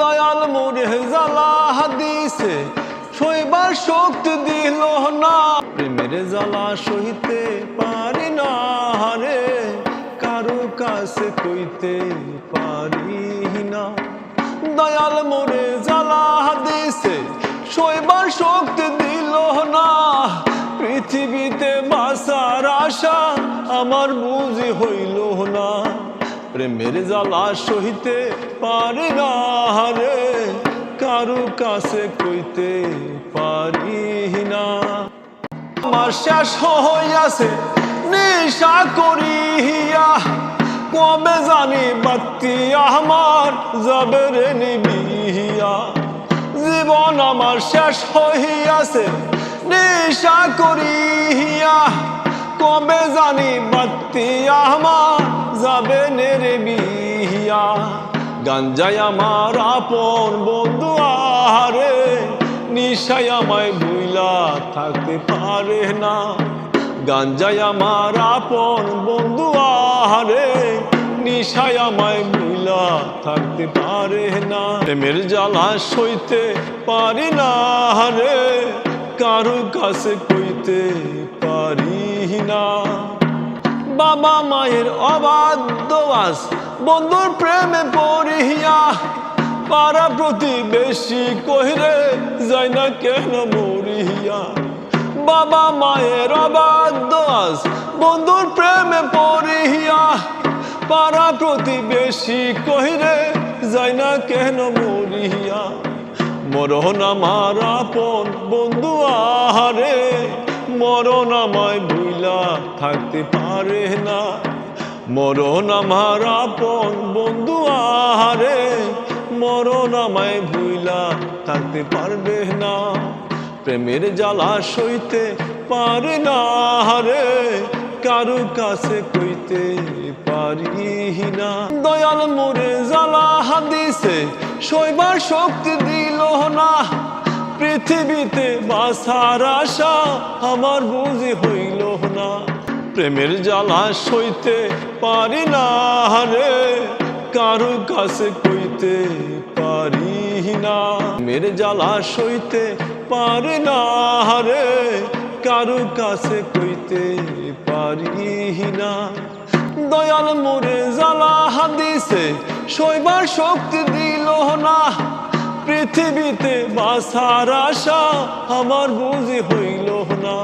দয়াল মোরে জ্বালা হাদিসে শৈবার শক্তি দিল না। প্রেমের জ্বালা সহিতে পারি না রে, কারও কাছে কইতে পারি না। দয়াল মোরে জ্বালা হাদিসে শৈবার শক্তি দিল না। পৃথিবীতে বাসার আশা আমার বুঝি হইল না। প্রেমের জ্বালা সহিতে পারি না রে কারু কাছে কইতে পারি না। আমার শেষ হইয়াছে, নেশা করিয়া, কবে জানি বাতি আমার যাবে রে নিবিয়া। জীবন আমার শেষ হইয়াছে, নেশা করিয়া, কবে জানি বাতি আমার যাবে নেরে বিহিয়া। গাঞ্জাই আমার আপন বন্ধু আহারে নিশাই আমায় ভুইলা থাকতে পারে না। গাঞ্জাই আমার আপন বন্ধু আহারে নিশাই আমায় ভুইলা থাকতে পারে না। প্রেমের জ্বালা সইতে পারি না রে কারও কাছে কইতে পারি না। বাবা মায়ের অবাধ্য আস। বন্ধুর প্রেমে পড়িয়া পাড়া প্রতিবেশী কহিরে যায় না কেন মরিয়া? বাবা মায়ের অবাধ্য আস। বন্ধুর প্রেমে পড়িয়া পাড়া প্রতিবেশী কহিরে যায় না কেন মরিয়া? মরণ আমার আপন বন্ধু আহারে। মরণ আমায় ভুইলা থাকতে পারে না। মরণ আমার আপন বন্ধু আহারে। মরণ আমায় ভুইলা থাকতে পারবে না। প্রেমের জ্বালা সইতে পারে না রে কারু কাছে কইতে পারি না। দয়াল মোরে জ্বালা হাদিসে শৈবার শক্তি দিল না। পৃথিবীতে বাসার আশা আমার বুঝি হইল না। প্রেমের জ্বালা সইতে পারি না রে কারু কাছে কইতে পারি না। মেরে জ্বালা সইতে পারি না রে কারু কাছে কইতে পারি না। দয়াল মোরে জ্বালা হাদিসে শৈবার শক্তি দিল না। পৃথিবীতে বাসার আশা আমার বুঝি হইল না।